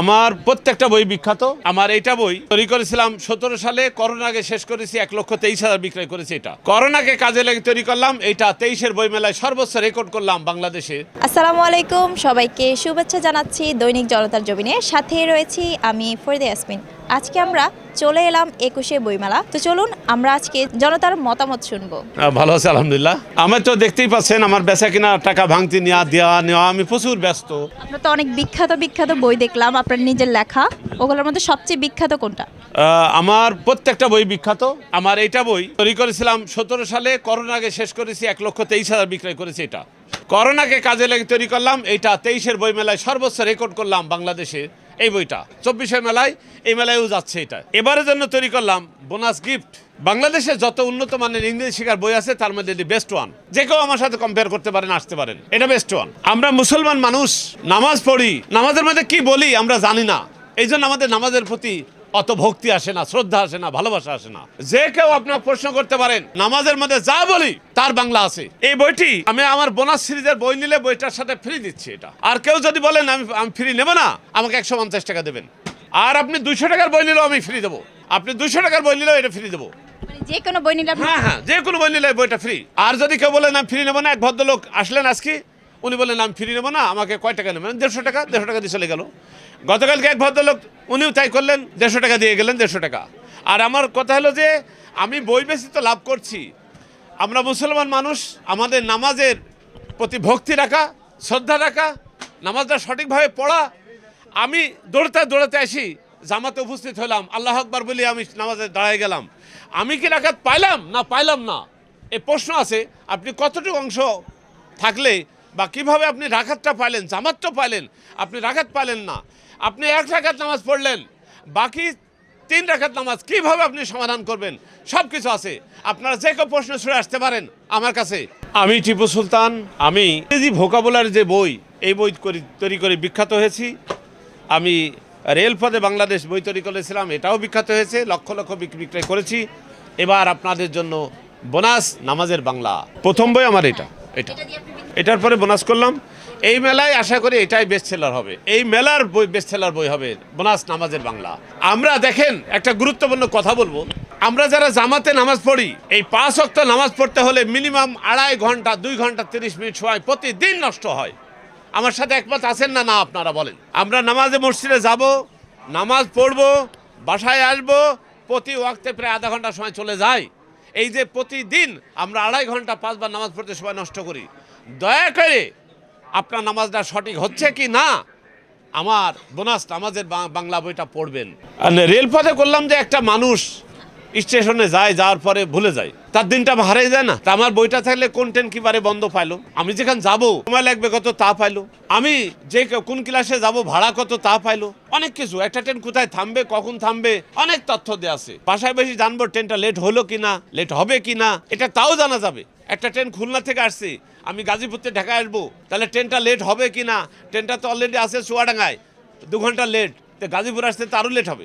আমার প্রত্যেকটা বই বিখ্যাত। আমার এটা বই তৈরি করেছিলাম সতেরো সালে, করোনাকে শেষ করেছি এক লক্ষ তেইশ হাজার বিক্রয় করেছি এটা। করোনাকে কাজে লাগে তৈরি করলাম এটা তেইশের বই মেলায় সর্বোচ্চ রেকর্ড করলাম বাংলাদেশে। আসসালামু আলাইকুম, সবাইকে শুভেচ্ছা জানাচ্ছি দৈনিক জনতার জমিনে। সাথে রয়েছি আমি ফরিদে ইয়াসমিন। আজকে আমরা চলে এলাম একুশে বইমেলা। তো চলুন আমরা আজকে জনতার মতামত শুনব। ভালো আছে আলহামদুলিল্লাহ। আমার তো দেখতেই পাচ্ছেন আমার বেচা কিনা টাকা ভাঙতি নেওয়া দেওয়া নেওয়া আমি প্রচুর ব্যস্ত। আপনার তো অনেক বিখ্যাত বিখ্যাত বই দেখলাম আপনার নিজের লেখা। ওগুলোর মধ্যে সবচেয়ে বিখ্যাত কোনটা? আমার প্রত্যেকটা বই বিখ্যাত। আমার এটা বই তৈরি করেছিলাম সতেরো সালে করোনা আগে শেষ করেছি এক লক্ষ তেইশ হাজার বিক্রয় করেছি এটা। করোনাকে কাজে লেগে তৈরি করলাম এটা তেইশের বই মেলায় সর্বোচ্চ রেকর্ড করলাম বাংলাদেশে। এই বইটা। চব্বিশের মেলায়, এই মেলায়ও যাচ্ছে এটা। এবারের জন্য তৈরি করলাম বোনাস গিফট। বাংলাদেশে যত উন্নত মানের ইংরেজি শেখার বই আছে, তার মধ্যে এটি বেস্ট ওয়ান যে কেউ আমার সাথে কম্পেয়ার করতে পারেন, আসতে পারেন। এটা বেস্ট ওয়ান আমরা মুসলমান মানুষ, নামাজ পড়ি। নামাজের মধ্যে কি বলি, আমরা জানি না। এই জন্য আমাদের নামাজের প্রতি অত ভক্তি আসে না শ্রদ্ধা আসে না ভালোবাসা আসে না। যে কেউ আপনার প্রশ্ন করতে পারেন নামাজের মধ্যে যা বলি তার বাংলা আছে। এই বইটি আমি আমার বোনাস সিরিজের বই নিলে বইটার সাথে ফ্রি দিচ্ছি এটা। আর কেউ যদি বলেন আমি আমি ফ্রি নেব না আমাকে একশো পঞ্চাশ টাকা দেবেন। আর আপনি দুইশো টাকার বই নিলেও আমি ফ্রি দেবো। আপনি দুইশো টাকার বই নিলেও এটা ফ্রি দেবো। মানে যে কোনো বই নিলে হ্যাঁ হ্যাঁ যে কোনো বই নিলে বইটা ফ্রি আর যদি কেউ বলেন আমি ফ্রি নেব না এক ভদ্রলোক আসলেন আজকে উনি বললেন, আমি ফ্রি নেব না, আমাকে কয় টাকা নেবেন? দেড়শো টাকা দেড়শো টাকা দিয়ে চলে গেল। গতকালকে এক ভদ্রলোক, উনিও তাই করলেন, দেড়শো টাকা দিয়ে গেলেন, দেড়শো টাকা। আর আমার কথা হলো যে, আমি বই বেশি তো লাভ করছি। আমরা মুসলমান মানুষ, আমাদের নামাজের প্রতি ভক্তি রাখা, শ্রদ্ধা রাখা, নামাজটা সঠিকভাবে পড়া। আমি দৌড়তে দৌড়াতে আসি, জামাতে উপস্থিত হলাম, আল্লাহ আকবার বলে, আমি নামাজে দাঁড়ায় গেলাম। আমি কি রাখাত পাইলাম না পাইলাম না? এই প্রশ্ন আছে, আপনি কতটুকু অংশ থাকলে বা কীভাবে আপনি রাখাতটা পাইলেন জামাতটা পাইলেন আপনি রাখাত পাইলেন না। আপনি এক রাখাত নামাজ পড়লেন, বাকি তিন রাখাত নামাজ কীভাবে আপনি সমাধান করবেন সব কিছু আছে। আপনারা যে কেউ প্রশ্ন ছুড়ে আসতে পারেন আমার কাছে। আমি টিপু সুলতান, আমি ইংরেজি ভোকাবুলার যে বই, এই বই তৈরি করে বিখ্যাত হয়েছি। আমি রেলপথে বাংলাদেশ বই তৈরি করেছিলাম, এটাও বিখ্যাত হয়েছে, লক্ষ লক্ষ বিক- বিক্রয় করেছি। এবার আপনাদের জন্য বোনাস, নামাজের বাংলা। প্রথম বই আমার এটা এটা। এটার পরে বোনাস করলাম। এই মেলায় আশা করি এটাই বেস্ট সেলার হবে। এই মেলার বই বেস্ট সেলার বই হবে বোনাস নামাজের বাংলা। আমরা দেখেন, একটা গুরুত্বপূর্ণ কথা বলব। আমরা যারা জামাতে নামাজ পড়ি, এই পাঁচ অক্ত নামাজ পড়তে হলে মিনিমাম আড়াই ঘণ্টা, দুই ঘণ্টা, তিরিশ মিনিট সময় প্রতিদিন নষ্ট হয়। আমার সাথে একমত আছেন না না আপনারা বলেন। আমরা নামাজে মসজিদে যাব, নামাজ পড়ব, বাসায় আসব, প্রতি ওয়াক্তে প্রায় আধা ঘণ্টা সময় চলে যায়। এই যে প্রতিদিন আমরা আড়াই ঘণ্টা, পাঁচবার নামাজ পড়তে সময় নষ্ট করি। দয়া করে, আপনার নামাজটা সঠিক হচ্ছে কি না? আমার বোনাস নামাজের বাংলা বইটা পড়বেন। রেলপথে করলাম যে একটা মানুষ স্টেশনে যায়, যাওয়ার পরে ভুলে যায়। তার দিনটা হারিয়ে যায় না। তা আমার বইটা থাকলে কোন ট্রেন কিবারে বন্ধ পাইলো? আমি যেখানে যাব, সময় লাগবে কত তা পাইলো? আমি যে কোন ক্লাসে যাব, ভাড়া কত তা পাইলো? অনেক কিছু। একটা ট্রেন কোথায় থামবে, কখন থামবে, অনেক তথ্য দেওয়া আছে। বেশি জানব ট্রেনটা লেট হলো কিনা লেট হবে কিনা, এটা তাও জানা যাবে। একটা ট্রেন খুলনা থেকে আসছি, আমি গাজীপুর থেকে ঢাকা আসব, তাহলে ট্রেনটা লেট হবে কি না ট্রেনটা তো অলরেডি আছে চুয়াডাঙ্গায়, দু ঘণ্টা লেট তো গাজীপুর আসতে তো আরও লেট হবে।